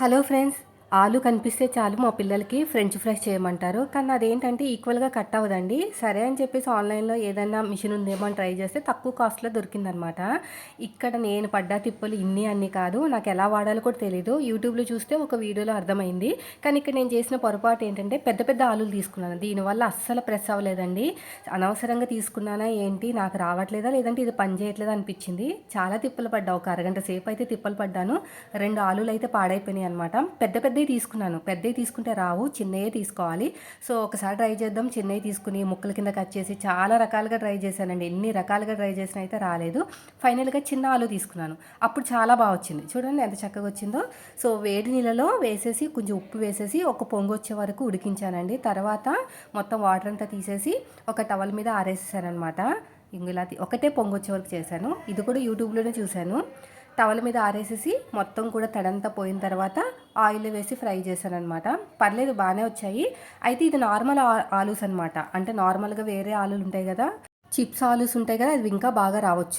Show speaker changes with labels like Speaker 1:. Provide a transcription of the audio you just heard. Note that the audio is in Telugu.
Speaker 1: Hello friends, ఆలు కనిపిస్తే చాలు మా పిల్లలకి ఫ్రెంచ్ ఫ్రైస్ చేయమంటారు. కానీ అదేంటంటే ఈక్వల్గా కట్ అవ్వదండి. సరే అని చెప్పేసి ఆన్లైన్లో ఏదైనా మిషన్ ఉందేమో అని ట్రై చేస్తే తక్కువ కాస్ట్లో దొరికిందనమాట. ఇక్కడ నేను పడ్డ తిప్పలు ఇన్ని అన్ని కాదు. నాకు ఎలా వాడాలో కూడా తెలియదు యూట్యూబ్లో చూస్తే ఒక వీడియోలో అర్థమైంది. కానీ ఇక్కడ నేను చేసిన పొరపాటు ఏంటంటే పెద్ద పెద్ద ఆలులు తీసుకున్నాను. దీనివల్ల అస్సలు ప్రెస్ అవ్వలేదండి. అనవసరంగా తీసుకున్నానా ఏంటి? నాకు రావట్లేదా? లేదంటే ఇది పని చేయట్లేదా అనిపించింది. చాలా తిప్పలు పడ్డా ఒక అరగంట సేపు అయితే తిప్పలు పడ్డాను. రెండు ఆలులు అయితే పాడైపోయినాయి అనమాట పెద్ద పెద్దవి తీసుకున్నాను. పెద్దవి తీసుకుంటే రావు చిన్నవి తీసుకోవాలి. సో ఒకసారి ట్రై చేద్దాం. చిన్నవి తీసుకుని ముక్కల కింద కట్ చేసి చాలా రకాలుగా ట్రై చేశానండి. ఎన్ని రకాలుగా ట్రై చేసినా అయితే రాలేదు. ఫైనల్గా చిన్న ఆలు తీసుకున్నాను. అప్పుడు చాలా బాగా వచ్చింది. చూడండి ఎంత చక్కగా వచ్చిందో. సో వేడి నీళ్ళలో వేసేసి కొంచెం ఉప్పు వేసేసి ఒక పొంగు వచ్చే వరకు ఉడికించానండి. తర్వాత మొత్తం వాటర్ అంతా తీసేసి ఒక టవల్ మీద ఆరేసేసానమాట ఇంగులాది ఒకటే పొంగు వచ్చే వరకు చేశాను. ఇది కూడా యూట్యూబ్లోనే చూశాను. టవల్ మీద ఆరేసేసి మొత్తం కూడా తడంతా పోయిన తర్వాత ఆయిల్ వేసి ఫ్రై చేశాను అనమాట పర్లేదు బాగానే వచ్చాయి. అయితే ఇది నార్మల్ ఆలూస్ అనమాట అంటే నార్మల్గా వేరే ఆలూలు ఉంటాయి కదా చిప్స్ ఆలూస్ ఉంటాయి కదా అది ఇంకా బాగా రావచ్చు.